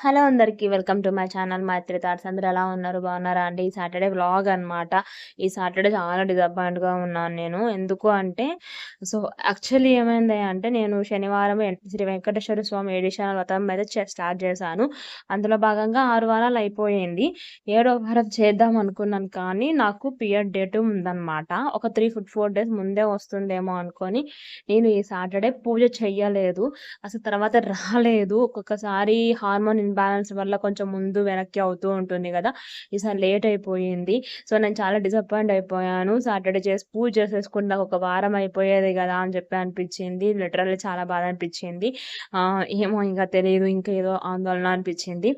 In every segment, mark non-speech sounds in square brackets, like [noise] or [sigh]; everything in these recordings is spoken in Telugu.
హలో అందరికీ welcome to my channel Maitri thoughts. అందరూ ఎలా ఉన్నారు? బాగున్నారా అండి? ఈ సాటర్డే వ్లాగ్ అనమాట ఈ సాటర్డే చాలా డిసప్పాయింట్గా ఉన్నాను నేను. ఎందుకు అంటే సో యాక్చువల్లీ ఏమైంది అంటే నేను శనివారం శ్రీ వెంకటేశ్వర స్వామి ఎడిషన్ వ్రతం మీద చే- స్టార్ట్ చేశాను. అందులో భాగంగా ఆరు వారాలు అయిపోయింది. ఏడో వారం చేద్దాం అనుకున్నాను కానీ నాకు పిరియడ్ డేట్ ఉందన్నమాట. ఒక త్రీ ఫుడ్ ఫోర్ డేస్ ముందే వస్తుందేమో అనుకొని నేను ఈ సాటర్డే పూజ చెయ్యలేదు. అసలు తర్వాత రాలేదు. ఒక్కొక్కసారి హార్మోన్ ఇన్బ్యాలెన్స్ వల్ల కొంచెం ముందు వెనక్కి అవుతూ ఉంటుంది కదా. ఈసారి లేట్ అయిపోయింది. సో నేను చాలా డిసప్పాయింట్ అయిపోయాను. సాటర్డే చేసి పూజ చేసేసుకుని నాకు ఒక వారం అయిపోయేది కదా అని చెప్పి అనిపించింది. లిటరల్లీ చాలా బాధ అనిపించింది. ఏమో ఇంకా తెలియదు ఇంకా ఏదో ఆందోళన అనిపించింది.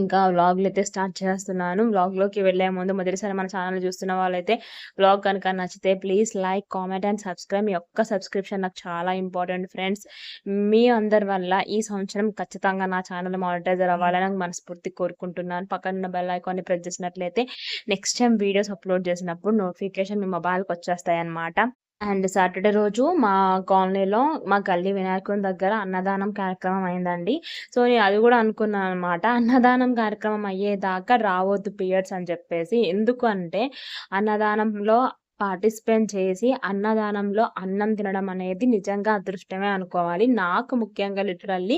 ఇంకా వ్లాగ్లు అయితే స్టార్ట్ చేస్తున్నాను. వ్లాగ్లోకి వెళ్ళే ముందు మొదటిసారి మన ఛానల్ చూస్తున్న వాళ్ళైతే వ్లాగ్ కనుక నచ్చితే please like comment and subscribe. మీ ఒక్క సబ్స్క్రిప్షన్ నాకు చాలా ఇంపార్టెంట్ ఫ్రెండ్స్. మీ అందరి వల్ల ఈ సంవత్సరం ఖచ్చితంగా నా ఛానల్ మానిటైజర్ అవ్వాలని నాకు మనస్ఫూర్తి కోరుకుంటున్నాను. పక్కన ఉన్న బెల్ ఐకాన్ని ప్రెస్ చేసినట్లయితే నెక్స్ట్ టైం వీడియోస్ అప్లోడ్ చేసినప్పుడు నోటిఫికేషన్ మీ మొబైల్కి వచ్చేస్తాయి అన్నమాట అండ్ సాటర్డే రోజు మా కాలనీలో మా గల్లి వినాయకుని దగ్గర అన్నదానం కార్యక్రమం అయిందండి. సో నేను అది కూడా అనుకున్నాను అనమాట అన్నదానం కార్యక్రమం అయ్యేదాకా రావద్దు పీరియడ్స్ అని చెప్పేసి. ఎందుకు అంటే అన్నదానంలో పార్టిసిపేట్ చేసి అన్నదానంలో అన్నం తినడం అనేది నిజంగా అదృష్టమే అనుకోవాలి. నాకు ముఖ్యంగా లిటరల్లీ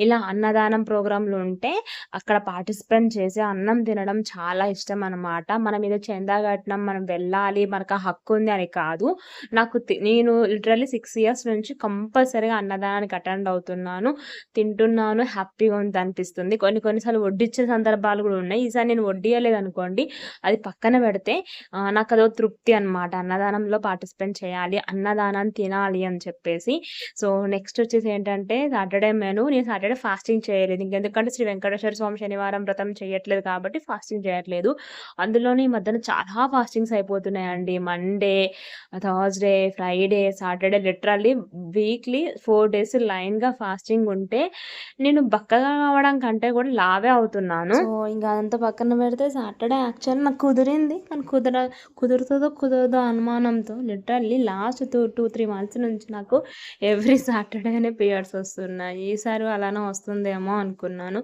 ఇలా అన్నదానం ప్రోగ్రాంలు ఉంటే అక్కడ పార్టిసిపేట్ చేసి అన్నం తినడం చాలా ఇష్టం అనమాట మన మీద చందా కట్టినాం మనం వెళ్ళాలి మనకు హక్కు ఉంది అని కాదు. నాకు తి- నేను లిటరల్లీ సిక్స్ ఇయర్స్ నుంచి కంపల్సరీగా అన్నదానానికి అటెండ్ అవుతున్నాను. తింటున్నాను హ్యాపీగా ఉంది అనిపిస్తుంది. కొన్ని కొన్నిసార్లు వడ్డించిన సందర్భాలు కూడా ఉన్నాయి. ఈసారి నేను వడ్డీయలేదు అనుకోండి అది పక్కన పెడితే నాకు అదో తృప్తి అనమాట అనమాట అన్నదానంలో పార్టిసిపేట్ చేయాలి అన్నదానాన్ని తినాలి అని చెప్పేసి. సో నెక్స్ట్ వచ్చేసి ఏంటంటే సాటర్డే మెను. నేను సాటర్డే ఫాస్టింగ్ చేయలేదు. ఇంకెందుకంటే శ్రీ వెంకటేశ్వర స్వామి శనివారం వ్రతం చేయట్లేదు కాబట్టి ఫాస్టింగ్ చేయట్లేదు. అందులోనే ఈ మధ్యన చాలా fastings అయిపోతున్నాయండి. Monday Thursday Friday Saturday literally weekly four days లైన్గా ఫాస్టింగ్ ఉంటే నేను బక్కగా కావడం కంటే కూడా లావే అవుతున్నాను. ఇంకా అదంతా పక్కన పెడితే సాటర్డే యాక్చువల్ నాకు కుదిరింది. కానీ కుదర కుదురుతుందో కుదరదు అనుమానంతో literally last two two three months నుంచి నాకు ఎవ్రీ సాటర్డేనే పీరియడ్స్ వస్తున్నాయి. ఈసారి అలానే వస్తుందేమో అనుకున్నాను.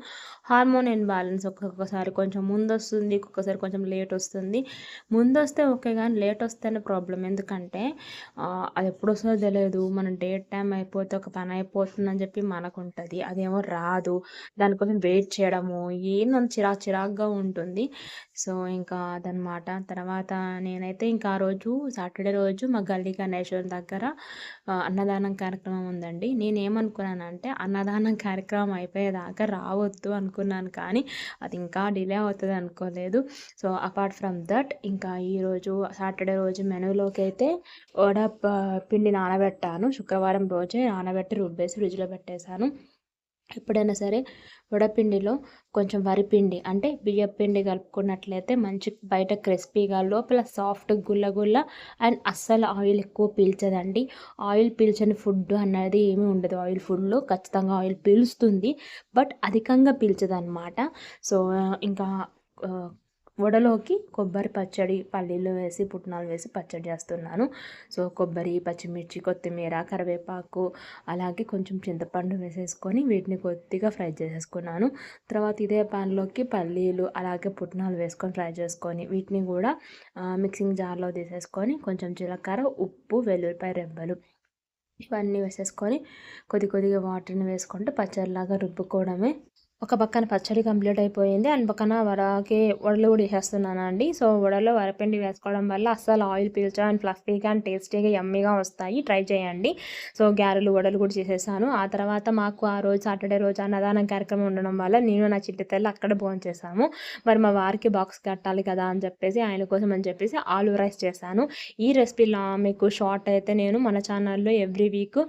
హార్మోన్ ఇన్బ్యాలెన్స్ ఒక్కొక్కసారి కొంచెం ముందు వస్తుంది ఒక్కొక్కసారి కొంచెం లేట్ వస్తుంది ముందు వస్తే ఓకే కానీ లేట్ వస్తేనే ప్రాబ్లం. ఎందుకంటే అది ఎప్పుడు వస్తుందో తెలియదు మనం డేట్ టైం అయిపోతే ఒక పని అయిపోతుందని చెప్పి మనకు ఉంటుంది అదేమో రాదు. దానికోసం వెయిట్ చేయడము ఏందని చిరా చిరాగ్గా ఉంటుంది. సో ఇంకా అదనమాట. తర్వాత నేనైతే ఇంకా ఆ రోజు సాటర్డే రోజు మా గల్లీ గణేశ్వరం దగ్గర అన్నదానం కార్యక్రమం ఉందండి. నేనేమనుకున్నానంటే అన్నదానం కార్యక్రమం అయిపోయేదాకా రావద్దు అనుకున్నాను కానీ అది ఇంకా డిలే అవుతుంది అనుకోలేదు. సో అపార్ట్ ఫ్రమ్ దట్ ఇంకా ఈరోజు సాటర్డే రోజు మెనూలోకి అయితే వడ పిండి నానబెట్టాను. శుక్రవారం రోజే నానబెట్టి రుబ్బేసి ఫ్రిడ్జ్లో పెట్టేశాను. ఎప్పుడైనా సరే వడపిండిలో కొంచెం వరిపిండి అంటే బియ్యపిండి కలుపుకున్నట్లయితే మంచి బయట క్రిస్పీగా లోపల సాఫ్ట్ గుల్ల గుల్ల అండ్ అస్సలు ఆయిల్ ఎక్కువ పీల్చదండి. ఆయిల్ పీల్చని ఫుడ్ అన్నది ఏమీ ఉండదు. ఆయిల్ ఫుడ్లో ఖచ్చితంగా ఆయిల్ పీలుస్తుంది బట్ అధికంగా పీల్చదు సో ఇంకా వడలోకి కొబ్బరి పచ్చడి పల్లీలు వేసి పుట్నాలు వేసి పచ్చడి చేస్తున్నాను. సో కొబ్బరి పచ్చిమిర్చి కొత్తిమీర కరివేపాకు అలాగే కొంచెం చింతపండు వేసేసుకొని వీటిని కొద్దిగా ఫ్రై చేసేసుకున్నాను. తర్వాత ఇదే పాన్లోకి పల్లీలు అలాగే పుట్నాలు వేసుకొని ఫ్రై చేసుకొని వీటిని కూడా మిక్సింగ్ జార్లో తీసేసుకొని కొంచెం జీలకర్ర ఉప్పు వెల్లుల్లిపాయ రెబ్బలు ఇవన్నీ వేసేసుకొని కొద్ది కొద్దిగా వాటర్ని వేసుకుంటే పచ్చడిలాగా రుబ్బుకోవడమే ఒక పక్కన పచ్చడి కంప్లీట్ అయిపోయింది. అండ్ పక్కన వడకి వడలు కూడా వేసేస్తున్నాను అండి. సో వడలో వరపిండి వేసుకోవడం వల్ల అస్సలు ఆయిల్ పీల్చా అండ్ ఫ్లఫీగా అండ్ టేస్టీగా యమ్మీగా వస్తాయి. ట్రై చేయండి. సో గ్యారెలు వడలు కూడా చేసేసాను. ఆ తర్వాత మాకు ఆ రోజు సాటర్డే రోజు అన్నదానం కార్యక్రమం ఉండడం వల్ల నేను నా చిట్టి తల్లి అక్కడ భోజనం చేశాము మరి మా వారికి బాక్స్ కట్టాలి కదా అని చెప్పేసి ఆయన కోసం అని చెప్పేసి ఆలు రైస్ చేశాను. ఈ రెసిపీలో మీకు షార్ట్ అయితే నేను మన ఛానల్లో every week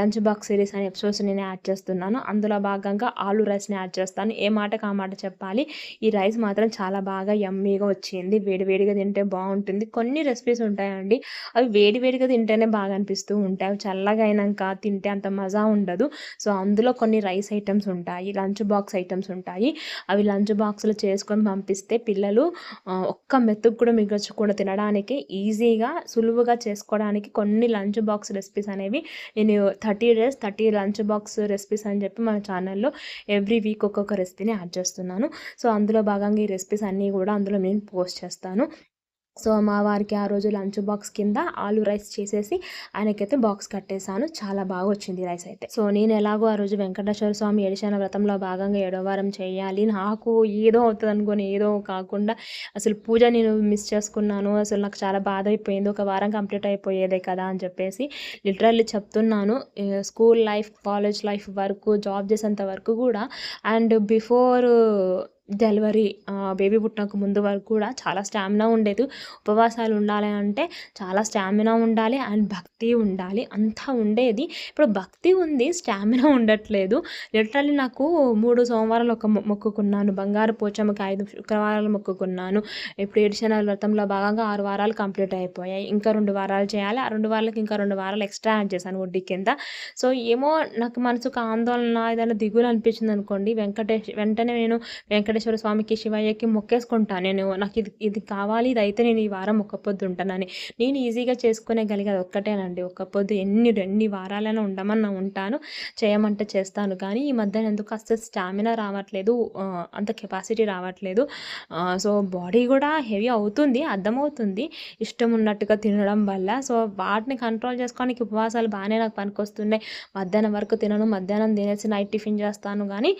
lunch box series అనే ఎపిసోడ్స్ నేను యాడ్ చేస్తున్నాను. అందులో భాగంగా ఆలు రైస్ని యాడ్ చేస్తాను. ఏ మాటకు ఆ మాట చెప్పాలి? ఈ రైస్ మాత్రం చాలా బాగా యమ్మీగా వచ్చింది. వేడివేడిగా తింటే బాగుంటుంది. కొన్ని రెసిపీస్ ఉంటాయండి. అవి వేడివేడిగా తింటేనే బాగా అనిపిస్తూ ఉంటాయి. అవి చల్లగా అయినాక తింటే అంత మజా ఉండదు. సో అందులో కొన్ని రైస్ ఐటమ్స్ ఉంటాయి. లంచ్ బాక్స్ ఐటమ్స్ ఉంటాయి. అవి లంచ్ బాక్స్లో చేసుకొని పంపిస్తే పిల్లలు ఒక్క మెతుకు కూడా మిగల్చకుండా తినడానికి ఈజీగా సులువుగా చేసుకోవడానికి కొన్ని లంచ్ బాక్స్ రెసిపీస్ అనేవి నేను thirty days thirty lunch box recipes అని చెప్పి మన ఛానల్లో ఎవ్రీ వీక్ ఒక్కొక్క రెసిపీని యాడ్ చేస్తున్నాను. సో అందులో భాగంగా ఈ రెసిపీస్ అన్నీ కూడా అందులో నేను పోస్ట్ చేస్తాను. సో మా వారికి ఆ రోజు లంచ్ బాక్స్ కింద ఆలు రైస్ చేసేసి ఆయనకైతే బాక్స్ కట్టేశాను. చాలా బాగా వచ్చింది రైస్ అయితే. సో నేను ఎలాగో ఆ రోజు వెంకటేశ్వర స్వామి ఏడిశాన వ్రతంలో భాగంగా ఏడో వారం చేయాలి. నాకు ఏదో అవుతుంది అనుకోని ఏదో కాకుండా అసలు పూజ నేను మిస్ చేసుకున్నాను. అసలు నాకు చాలా బాధ అయిపోయింది. ఒక వారం కంప్లీట్ అయిపోయేదే కదా అని చెప్పేసి లిటరల్లీ చెప్తున్నాను. స్కూల్ లైఫ్ కాలేజ్ లైఫ్ వరకు జాబ్ చేసేంత వరకు కూడా అండ్ బిఫోర్ డెలివరీ బేబీ పుట్టినకు ముందు వరకు కూడా చాలా స్టామినా ఉండేది. ఉపవాసాలు ఉండాలి అంటే చాలా స్టామినా ఉండాలి అండ్ భక్తి ఉండాలి. అంతా ఉండేది. ఇప్పుడు భక్తి ఉంది స్టామినా ఉండట్లేదు. లిటరల్లీ నాకు మూడు సోమవారాలు ఒక మొక్కుకున్నాను. బంగారు పోచమ్మకి ఐదు శుక్రవారాలు మొక్కుకున్నాను. ఇప్పుడు ఏడిచిన వ్రతంలో భాగంగా ఆరు వారాలు కంప్లీట్ అయిపోయాయి. ఇంకా రెండు వారాలు చేయాలి. ఆ రెండు వారాలకు ఇంకా రెండు వారాలు ఎక్స్ట్రా యాడ్ చేశాను వడ్డీ కింద. సో ఏమో నాకు మనసుకు ఆందోళన ఏదైనా దిగులు అనిపించింది అనుకోండి వెంకటేష్ వెంటనే నేను వెంకటేష్ వెంకటేశ్వర స్వామికి శివయ్యకి మొక్కేసుకుంటాను నేను నాకు ఇది ఇది కావాలి ఇది అయితే నేను ఈ వారం ఒక్క పొద్దు ఉంటానని నేను ఈజీగా చేసుకునేగలిగేది ఒక్కటేనండి. ఒక్క పొద్దు ఎన్ని ఎన్ని వారాలైనా ఉండమన్నా ఉంటాను చేయమంటే చేస్తాను. కానీ ఈ మధ్యన ఎందుకు అసలు స్టామినా రావట్లేదు అంత కెపాసిటీ రావట్లేదు. సో బాడీ కూడా హెవీ అవుతుంది అర్థమవుతుంది. ఇష్టం ఉన్నట్టుగా తినడం వల్ల. సో వాటిని కంట్రోల్ చేసుకోవడానికి ఉపవాసాలు బాగానే నాకు పనికొస్తున్నాయి. మధ్యాహ్నం వరకు తినను మధ్యాహ్నం తినేసి నైట్ టిఫిన్ చేస్తాను. కానీ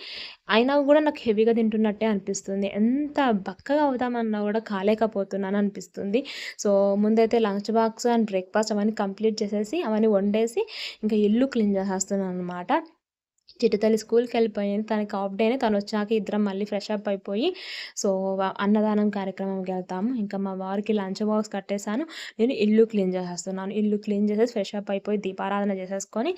అయినా కూడా నాకు హెవీగా తింటున్నట్టే అనిపిస్తుంది. ఎంత బక్కగా అవుతామన్నా కూడా కాలేకపోతున్నాను అనిపిస్తుంది. సో ముందైతే లంచ్ బాక్స్ అండ్ బ్రేక్ఫాస్ట్ అవన్నీ కంప్లీట్ చేసేసి అవన్నీ వండేసి ఇంకా ఇల్లు క్లీన్ చేసేస్తున్నాను అనమాట చిట్టుతల్లి స్కూల్కి వెళ్ళిపోయింది తనకి ఆఫ్ డేనే తను వచ్చాక ఇద్దరం మళ్ళీ ఫ్రెష్ అప్ అయిపోయి సో అన్నదానం కార్యక్రమంకి వెళ్తాము. ఇంకా మా వారికి లంచ్ బాక్స్ కట్టేశాను. నేను ఇల్లు క్లీన్ చేసేస్తున్నాను. ఇల్లు క్లీన్ చేసేసి ఫ్రెష్ అప్ అయిపోయి దీపారాధన చేసేసుకొని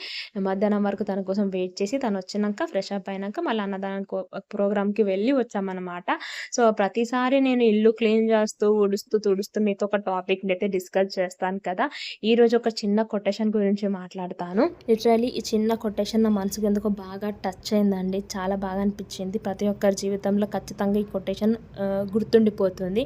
మధ్యాహ్నం వరకు తన కోసం వెయిట్ చేసి తను వచ్చినాక ఫ్రెష్ అప్ అయినాక మళ్ళీ అన్నదానం ప్రోగ్రామ్కి వెళ్ళి వచ్చామన్నమాట. సో ప్రతిసారి నేను ఇల్లు క్లీన్ చేస్తూ ఉడుస్తూ తుడుస్తూ మీతో ఒక టాపిక్ అయితే డిస్కస్ చేస్తాను కదా. ఈరోజు ఒక చిన్న కొటేషన్ గురించి మాట్లాడతాను. లిటరలీ ఈ చిన్న కొటేషన్ నా మనసుకు ఎందుకో బాగా టచ్ అయిందండి. చాలా బాగా అనిపించింది. ప్రతి ఒక్కరి జీవితంలో ఖచ్చితంగా ఈ కొటేషన్ గుర్తుండిపోతుంది.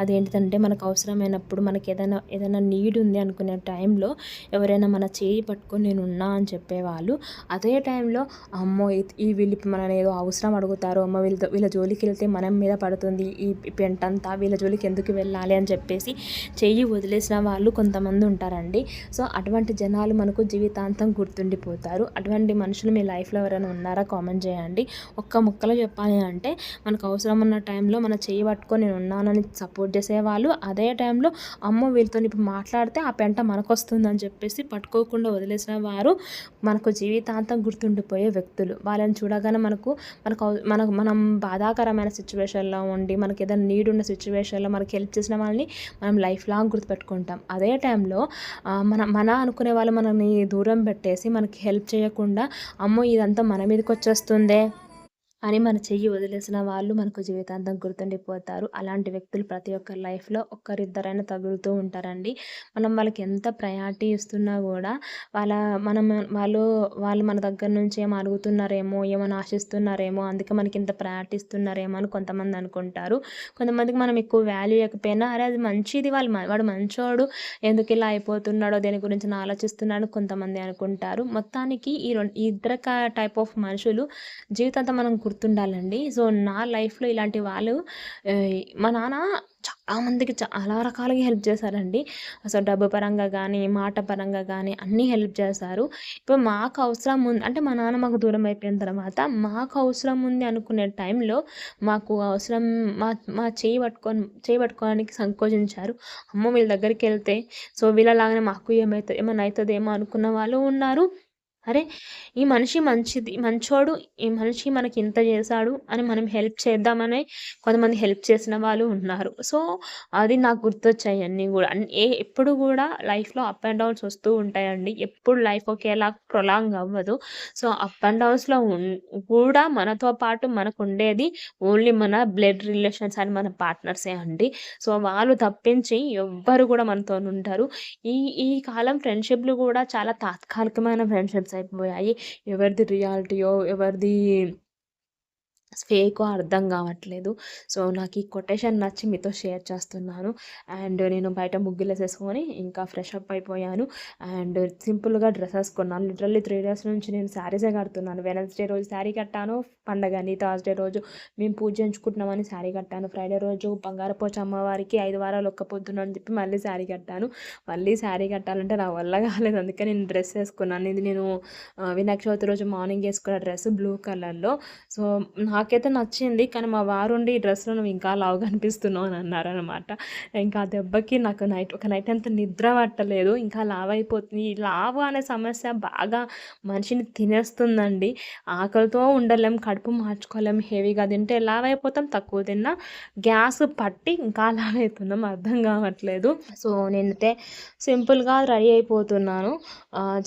అదేంటిదంటే మనకు అవసరమైనప్పుడు మనకి ఏదైనా ఏదైనా నీడ్ ఉంది అనుకునే టైంలో ఎవరైనా మన చేయి పట్టుకొని నేను ఉన్నా అని చెప్పేవాళ్ళు. అదే టైంలో అమ్మో ఈ వీళ్ళు మన ఏదో అవసరం అడుగుతారు. అమ్మ వీళ్ళతో వీళ్ళ జోలికి వెళ్తే మనం మీద పడుతుంది. ఈ పెంటంతా వీళ్ళ జోలికి ఎందుకు వెళ్ళాలి అని చెప్పేసి చెయ్యి వదిలేసిన వాళ్ళు కొంతమంది ఉంటారండి. సో అటువంటి జనాలు మనకు జీవితాంతం గుర్తుండిపోతారు. అటువంటి మనుషులు మీ లైఫ్లో ఎవరైనా ఉన్నారా కామెంట్ చేయండి. ఒక్క ముక్కలో చెప్పాలి అంటే మనకు అవసరం ఉన్న టైంలో మన చేయి పట్టుకొని నేను ఉన్నానని సపోర్ట్ చేసేవాళ్ళు. అదే టైంలో అమ్మ వీళ్ళతో ఇప్పుడు మాట్లాడితే ఆ పెంట మనకు వస్తుందని చెప్పేసి పట్టుకోకుండా వదిలేసిన వారు మనకు జీవితాంతం గుర్తుండిపోయే వ్యక్తులు. వాళ్ళని చూడగానే మనకు మనకు మనకు మనం బాధాకరమైన సిచ్యువేషన్లో ఉండి మనకి ఏదైనా నీడ్ ఉన్న సిచ్యువేషన్లో మనకి హెల్ప్ చేసిన వాళ్ళని మనం లైఫ్ లాంగ్ గుర్తుపెట్టుకుంటాం. అదే టైంలో మన మన అనుకునే వాళ్ళు మనల్ని దూరం పెట్టేసి మనకి హెల్ప్ చేయకుండా అమ్మో ఇదంతా మొత్తం మన మీదకి వచ్చేస్తుందే అని మన చెయ్యి వదిలేసిన వాళ్ళు మనకు జీవితాంతం గుర్తుండిపోతారు. అలాంటి వ్యక్తులు ప్రతి ఒక్కరి లైఫ్లో ఒక్కరిద్దరైనా తగులుతూ ఉంటారండి. మనం వాళ్ళకి ఎంత ప్రయారిటీ ఇస్తున్నా కూడా వాళ్ళ మనం వాళ్ళు వాళ్ళు మన దగ్గర నుంచి ఏమో అడుగుతున్నారేమో ఏమైనా ఆశిస్తున్నారేమో అందుకే మనకి ఇంత ప్రయారిటీ ఇస్తున్నారేమో అని కొంతమంది అనుకుంటారు. కొంతమందికి మనం ఎక్కువ వాల్యూ ఇవ్వకపోయినా అరే అది మంచిది వాళ్ళు వాడు మంచోడు ఎందుకు ఇలా అయిపోతున్నాడో దేని గురించి ఆలోచిస్తున్నాడు కొంతమంది అనుకుంటారు. మొత్తానికి ఈ రెండు ఇద్దరు టైప్ ఆఫ్ మనుషులు జీవితాంతం మనం గుర్తుండాలండి. సో నా లైఫ్లో ఇలాంటి వాళ్ళు మా నాన్న చాలామందికి చాలా రకాలుగా హెల్ప్ చేశారండి. అసలు డబ్బు పరంగా కానీ మాట పరంగా కానీ అన్నీ హెల్ప్ చేశారు. ఇప్పుడు మాకు అవసరం ఉంది అంటే మా నాన్న మాకు దూరం అయిపోయిన తర్వాత మాకు అవసరం ఉంది అనుకునే టైంలో మాకు అవసరం మా మా చేయి పట్టుకొని చేయి పట్టుకోవడానికి సంకోచించారు. అమ్మ వీళ్ళ దగ్గరికి వెళ్తే సో వీళ్ళలాగానే మాకు ఏమవుతుంది ఏమైనా అవుతుందేమో అనుకున్న వాళ్ళు ఉన్నారు. అరే ఈ మనిషి మంచిది మంచోడు ఈ మనిషి మనకి ఇంత చేశాడు అని మనం హెల్ప్ చేద్దామని కొంతమంది హెల్ప్ చేసిన వాళ్ళు ఉన్నారు. సో అది నాకు గుర్తొచ్చాయి అన్నీ కూడా. ఏ ఎప్పుడు కూడా లైఫ్లో అప్ అండ్ డౌన్స్ వస్తూ ఉంటాయండి. ఎప్పుడు లైఫ్ ఒకేలా ప్రొలాంగ్ అవ్వదు. సో అప్ అండ్ డౌన్స్లో కూడా మనతో పాటు మనకు ఉండేది ఓన్లీ మన బ్లడ్ రిలేషన్స్ అని మన పార్ట్నర్సే అండి. సో వాళ్ళు తప్పించి ఎవ్వరు కూడా మనతో ఉంటారు ఈ ఈ కాలం ఫ్రెండ్షిప్లు కూడా చాలా తాత్కాలికమైన ఫ్రెండ్షిప్స్ అయిపోయాయి ఎవరిది రియాలిటీయో ఎవరిది ఫేకో అర్థం కావట్లేదు. సో నాకు ఈ కొటేషన్ నచ్చి మీతో షేర్ చేస్తున్నాను. అండ్ నేను బయట ముగ్గులేసేసుకొని ఇంకా ఫ్రెష్ అప్ అయిపోయాను. అండ్ సింపుల్గా డ్రెస్సెస్ కొన్నాను. లిటరల్లీ త్రీ డేస్ నుంచి నేను శారీసే కడుతున్నాను. వెనస్డే రోజు శారీ కట్టాను పండగని థర్స్డే రోజు మేము పూజ చేయించుకుంటున్నామని శారీ కట్టాను. ఫ్రైడే రోజు బంగారపోచ అమ్మవారికి ఐదు వారాలు ఒక్క పొద్దున అని చెప్పి మళ్ళీ శారీ కట్టాను. మళ్ళీ శారీ కట్టాలంటే నా వల్ల కాలేదు. అందుకే నేను డ్రెస్ వేసుకున్నాను. ఇది నేను వినాయక చవితి రోజు మార్నింగ్ వేసుకున్న డ్రెస్ బ్లూ కలర్లో. సో నాకైతే నచ్చింది కానీ మా వారు ఉండి ఈ డ్రెస్లో నువ్వు ఇంకా లావు కనిపిస్తున్నావు అని అన్నారనమాట ఇంకా ఆ దెబ్బకి నాకు నైట్ ఒక నైట్ అంతా నిద్ర పట్టలేదు. ఇంకా లావ్ అయిపోతుంది ఈ లావు అనే సమస్య బాగా మనిషిని తినేస్తుందండి. ఆకలితో ఉండలేం కడుపు మార్చుకోలేం హెవీగా తింటే లావ్ అయిపోతాం తక్కువ తిన్నా గ్యాస్ పట్టి ఇంకా లావ్ అవుతున్నాం అర్థం కావట్లేదు. సో నేనైతే సింపుల్గా రెడీ అయిపోతున్నాను.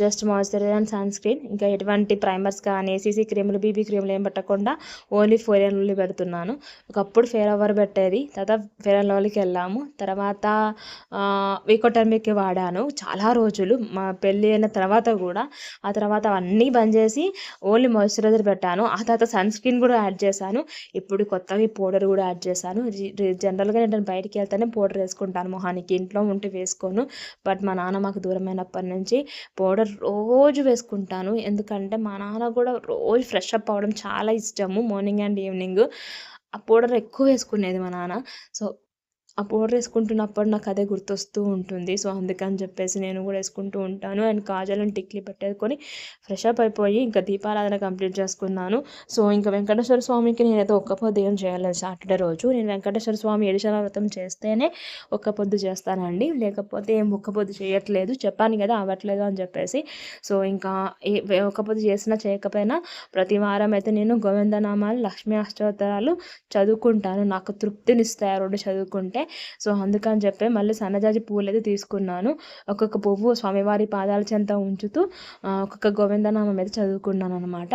Just moisturiser and sunscreen. ఇంకా ఎటువంటి ప్రైమర్స్ కానీ సీసీ క్రీములు బీబీ క్రీములు ఏం పెట్టకుండా ఓన్లీ ఫోర్ అండ్ లవ్లీ పెడుతున్నాను. ఒకప్పుడు ఫేర్ అవర్ పెట్టేది. తర్వాత ఫెయిర్ అండ్ లవ్లీకి వెళ్ళాము. తర్వాత వీకోటర్మిక్ వాడాను. చాలా రోజులు. మా పెళ్ళి అయిన తర్వాత కూడా. ఆ తర్వాత అవన్నీ బంద్ చేసి ఓన్లీ మాయిశ్చరైజర్ పెట్టాను. ఆ తర్వాత సన్ స్క్రీన్ కూడా యాడ్ చేశాను. ఇప్పుడు కొత్తగా పౌడర్ కూడా యాడ్ చేశాను. జనరల్గా నేను బయటికి వెళ్తేనే పౌడర్ వేసుకుంటాను. మొహానికి ఇంట్లో ఉంటే వేసుకోను. బట్ మా నాన్న మాకు దూరమైనప్పటి నుంచి పౌడర్ రోజు వేసుకుంటాను. ఎందుకంటే మా నాన్న కూడా రోజు ఫ్రెష్ అప్ అవ్వడం చాలా ఇష్టము. మార్నింగ్ అండ్ ఈవినింగ్ ఆ పౌడర్ ఎక్కువ వేసుకునేది మా నాన్న. సో ఆ పౌడర్ వేసుకుంటున్నప్పుడు నాకు అదే గుర్తొస్తూ ఉంటుంది. సో అందుకని చెప్పేసి నేను కూడా వేసుకుంటూ ఉంటాను. అండ్ కాజలను టిక్లీ పెట్టేసుకొని ఫ్రెష్ అప్ అయిపోయి ఇంకా దీపారాధన కంప్లీట్ చేసుకున్నాను. సో ఇంకా వెంకటేశ్వర స్వామికి నేనైతే ఒక్క పొద్దు ఏం చేయలేదు సాటర్డే రోజు. నేను వెంకటేశ్వర స్వామి ఏడిశల వ్రతం చేస్తేనే ఒక్క పొద్దు చేస్తానండి. లేకపోతే ఏం ఒక్క పొద్దు చేయట్లేదు. చెప్పాను కదా అవ్వట్లేదు అని చెప్పేసి. సో ఇంకా ఒక్క పొద్దు చేసినా చేయకపోయినా ప్రతి వారం అయితే నేను గోవిందనామాలు లక్ష్మీ అష్టోత్తరాలు చదువుకుంటాను. నాకు తృప్తినిస్తాయి రెండు చదువుకుంటే. సో అందుకని చెప్పి మళ్ళీ సన్నజాజి పువ్వులు అయితే తీసుకున్నాను. ఒక్కొక్క పువ్వు స్వామివారి పాదాల చెంత ఉంచుతూ ఒక్కొక్క గోవిందనామం అయితే చదువుకున్నాను అనమాట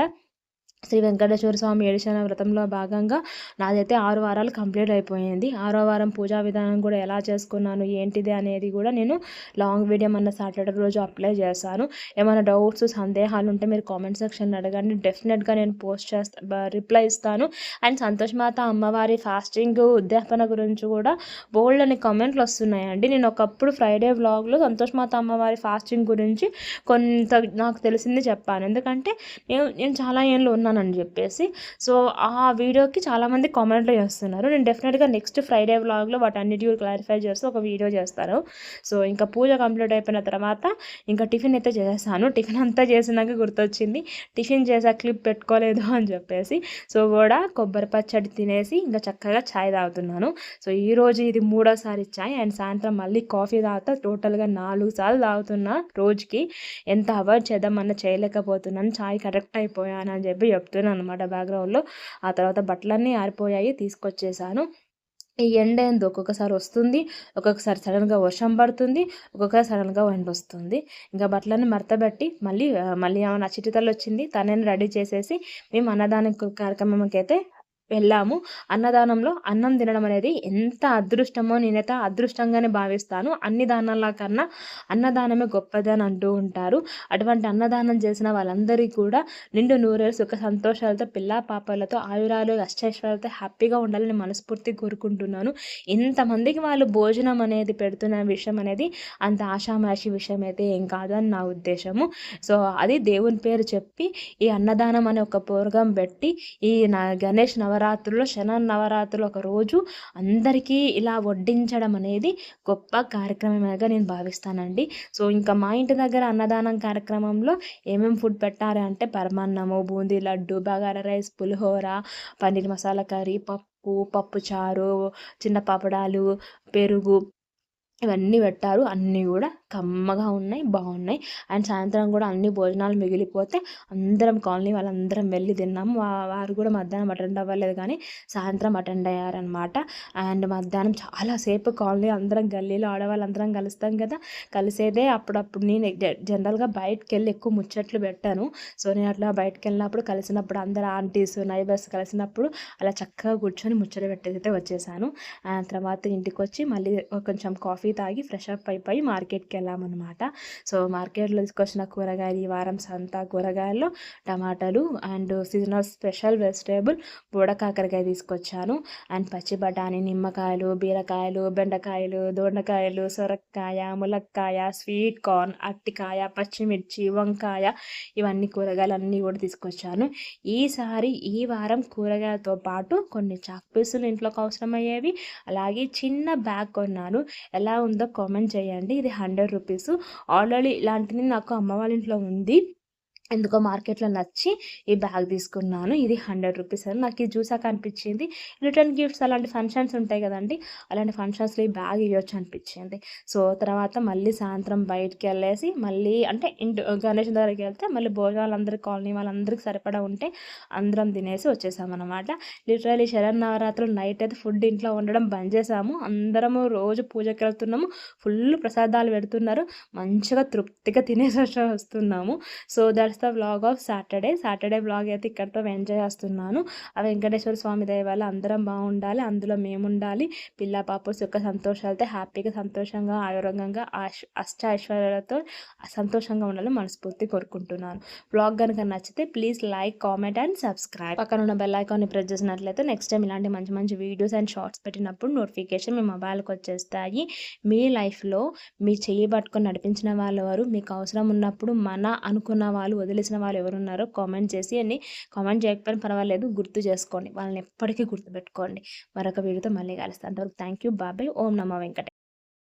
శ్రీ వెంకటేశ్వర స్వామి ఏడిశన వ్రతంలో భాగంగా నాదైతే ఆరు వారాలు కంప్లీట్ అయిపోయింది. ఆరో వారం పూజా విధానం కూడా ఎలా చేసుకున్నాను ఏంటిది అనేది కూడా నేను లాంగ్ వీడియో మన సాటర్డే రోజు అప్లై చేశాను. ఏమైనా డౌట్స్ సందేహాలు ఉంటే మీరు కామెంట్ సెక్షన్ అడగండి. డెఫినెట్గా నేను పోస్ట్ చేస్తా రిప్లై ఇస్తాను. అండ్ సంతోష్ మాత అమ్మవారి ఫాస్టింగ్ ఉద్యాపన గురించి కూడా బోల్డ్ అనే కామెంట్లు వస్తున్నాయండి. నేను ఒకప్పుడు ఫ్రైడే వ్లాగ్లో సంతోష్ మాత అమ్మవారి ఫాస్టింగ్ గురించి కొంత నాకు తెలిసింది చెప్పాను. ఎందుకంటే నేను నేను చాలా ఏళ్ళు ఉన్నాను అని చెప్పేసి. సో ఆ వీడియోకి చాలామంది కామెంట్లు చేస్తున్నారు. నేను డెఫినెట్గా నెక్స్ట్ ఫ్రైడే వ్లాగ్లో వాటన్నిటి క్లారిఫై చేస్తూ ఒక వీడియో చేస్తాను సో ఇంకా పూజ కంప్లీట్ అయిపోయిన తర్వాత ఇంకా టిఫిన్ అయితే చేసేసాను. టిఫిన్ అంతా చేసినాక గుర్తొచ్చింది. టిఫిన్ చేసా క్లిప్ పెట్టుకోలేదు అని చెప్పేసి. సో కూడా కొబ్బరి పచ్చడి తినేసి ఇంకా చక్కగా ఛాయ్ తాగుతున్నాను. సో ఈరోజు ఇది మూడోసారి ఛాయ్ అండ్ సాయంత్రం మళ్ళీ కాఫీ తాగుతా. టోటల్గా నాలుగు సార్లు తాగుతున్నా రోజుకి. ఎంత అవాయిడ్ చేద్దామన్నా చేయలేకపోతున్నాను. ఛాయ్ కరెక్ట్ అయిపోయాను అని చెప్పి చెప్తున్నాను అనమాట బ్యాక్గ్రౌండ్లో. ఆ తర్వాత బట్టలన్నీ ఆరిపోయాయి తీసుకొచ్చేసాను. ఈ ఎండ ఏంది ఒక్కొక్కసారి వస్తుంది ఒక్కొక్కసారి సడన్గా వర్షం పడుతుంది ఒక్కొక్కసారి సడన్గా ఎండ వస్తుంది. ఇంకా బట్టలన్నీ మడతబెట్టి మళ్ళీ మళ్ళీ ఏమైనా చిటితలు వచ్చింది తనని రెడీ చేసేసి మేము అన్నదాన కార్యక్రమంకి అయితే వెళ్ళాము. అన్నదానంలో అన్నం తినడం అనేది ఎంత అదృష్టమో నేనైతే అదృష్టంగానే భావిస్తాను. అన్ని దానాల కన్నా అన్నదానమే గొప్పది అని అంటూ ఉంటారు. అటువంటి అన్నదానం చేసిన వాళ్ళందరికీ కూడా నిండు నూరేరు సుఖ సంతోషాలతో పిల్ల పాపలతో ఆయురాలు అష్టైశ్వర్యాలతో హ్యాపీగా ఉండాలని మనస్ఫూర్తి కోరుకుంటున్నాను. ఇంతమందికి వాళ్ళు భోజనం అనేది పెడుతున్న విషయం అనేది అంత ఆషామాషి విషయం అయితే ఏం కాదు అని నా ఉద్దేశము. సో అది దేవుని పేరు చెప్పి ఈ అన్నదానం అనే ఒక ప్రోగ్రాం పెట్టి ఈ నా గణేష్ నవ నవరాత్రులు శన నవరాత్రులు ఒక రోజు అందరికీ ఇలా వడ్డించడం అనేది గొప్ప కార్యక్రమంగా నేను భావిస్తానండి. సో ఇంకా మా ఇంటి దగ్గర అన్నదానం కార్యక్రమంలో ఏమేమి ఫుడ్ పెట్టారు అంటే పరమాన్నము బూందీ లడ్డు బగారా రైస్ పులిహోర పన్నీర్ మసాలా కర్రీ పప్పు పప్పు చారు చిన్న పాపడాలు పెరుగు ఇవన్నీ పెట్టారు. అన్నీ కూడా కమ్మగా ఉన్నాయి బాగున్నాయి. అండ్ సాయంత్రం కూడా అన్ని భోజనాలు మిగిలిపోతే అందరం కాలనీ వాళ్ళందరం వెళ్ళి తిన్నాము. వారు కూడా మధ్యాహ్నం అటెండ్ అవ్వలేదు కానీ సాయంత్రం అటెండ్ అయ్యారనమాట అండ్ మధ్యాహ్నం చాలాసేపు కాలనీ అందరం గల్లీలో ఆడవాళ్ళందరం కలుస్తాం కదా. కలిసేదే అప్పుడప్పుడు నేను జనరల్గా బయటకు వెళ్ళి ఎక్కువ ముచ్చట్లు పెట్టాను. సో నేను అట్లా బయటకు వెళ్ళినప్పుడు కలిసినప్పుడు అందరు ఆంటీస్ నైబర్స్ కలిసినప్పుడు అలా చక్కగా కూర్చొని ముచ్చట పెట్టేది అయితే వచ్చేసాను తర్వాత ఇంటికి వచ్చి మళ్ళీ కొంచెం కాఫీ కాఫీ తాగి ఫ్రెష్ అప్ అయిపోయి మార్కెట్కి వెళ్ళామన్నమాట. సో మార్కెట్లో తీసుకొచ్చిన కూరగాయలు ఈ వారం సంత కూరగాయల్లో టమాటాలు అండ్ సీజనల్ స్పెషల్ వెజిటేబుల్ బుడకాకరకాయ తీసుకొచ్చాను. అండ్ పచ్చి బఠానీ నిమ్మకాయలు బీరకాయలు బెండకాయలు దొండకాయలు సొరకాయ ములక్కాయ స్వీట్ కార్న్ అట్టికాయ పచ్చిమిర్చి వంకాయ ఇవన్నీ కూరగాయలు అన్నీ కూడా తీసుకొచ్చాను. ఈసారి ఈ వారం కూరగాయలతో పాటు కొన్ని చాక్ పీసులు ఇంట్లోకి అవసరమయ్యేవి అలాగే చిన్న బ్యాగ్ కొన్నాను. ఎలా ఉందో కామెంట్ చేయండి. ఇది హండ్రెడ్ రూపీస్. ఆల్రెడీ ఇలాంటిది నాకు అమ్మ వాళ్ళ ఇంట్లో ఉంది. ఎందుకో మార్కెట్లో నచ్చి ఈ బ్యాగ్ తీసుకున్నాను. ఇది హండ్రెడ్ రూపీస్ అని. నాకు ఇది చూసాక అనిపించింది రిటర్న్ గిఫ్ట్స్ అలాంటి ఫంక్షన్స్ ఉంటాయి కదండి. అలాంటి ఫంక్షన్స్లో ఈ బ్యాగ్ ఇవ్వచ్చు అనిపించింది. సో తర్వాత మళ్ళీ సాయంత్రం బయటికి వెళ్ళేసి మళ్ళీ అంటే ఇంటి గణేష్ దగ్గరికి వెళ్తే మళ్ళీ భోజనాలు కాలనీ వాళ్ళందరికీ సరిపడా ఉంటే అందరం తినేసి వచ్చేసామన్నమాట. లిటరలీ శరన్నవరాత్రులు నైట్ అయితే ఫుడ్ ఇంట్లో ఉండడం బంద్ చేసాము. అందరము రోజు పూజకి వెళ్తున్నాము. ఫుల్ ప్రసాదాలు పెడుతున్నారు. మంచిగా తృప్తిగా తినేసి [laughs] వస్తున్నాము. So that's the vlog of Saturday Saturday vlog అయితే ఇక్కడితో ఎంజాయ్ చేస్తున్నాను. ఆ వెంకటేశ్వర స్వామి దయ వల్ల అందరం బాగుండాలి అందులో మేము ఉండాలి పిల్ల పాపస్ యొక్క సంతోషాలతో హ్యాపీగా సంతోషంగా ఆరోగ్యంగా అష్ట ఐశ్వర్యాలతో సంతోషంగా ఉండాలని మనస్ఫూర్తి కోరుకుంటున్నాను. వ్లాగ్ కనుక నచ్చితే please like comment and subscribe పక్కన ఉన్న బెల్ ఐకాన్ని ప్రెస్ చేసినట్లయితే నెక్స్ట్ టైం ఇలాంటి మంచి మంచి వీడియోస్ అండ్ షార్ట్స్ పెట్టినప్పుడు నోటిఫికేషన్ మీ మొబైల్కి వచ్చేస్తాయి. మీ లైఫ్లో మీ చెయ్యి పట్టుకొని నడిపించిన వాళ్ళు వారు మీకు అవసరం ఉన్నప్పుడు మన అనుకున్న వాళ్ళు వదిలేసిన వాళ్ళు ఎవరున్నారో కామెంట్ చేసి అని కామెంట్ చేయకపోయినా పర్వాలేదు గుర్తు చేసుకోండి. వాళ్ళని ఎప్పటికీ గుర్తుపెట్టుకోండి. మరొక వీడియోతో మళ్ళీ కలుస్తాను అంతవరకు థ్యాంక్ యూ బాబాయ్ ఓం నమ వెంకట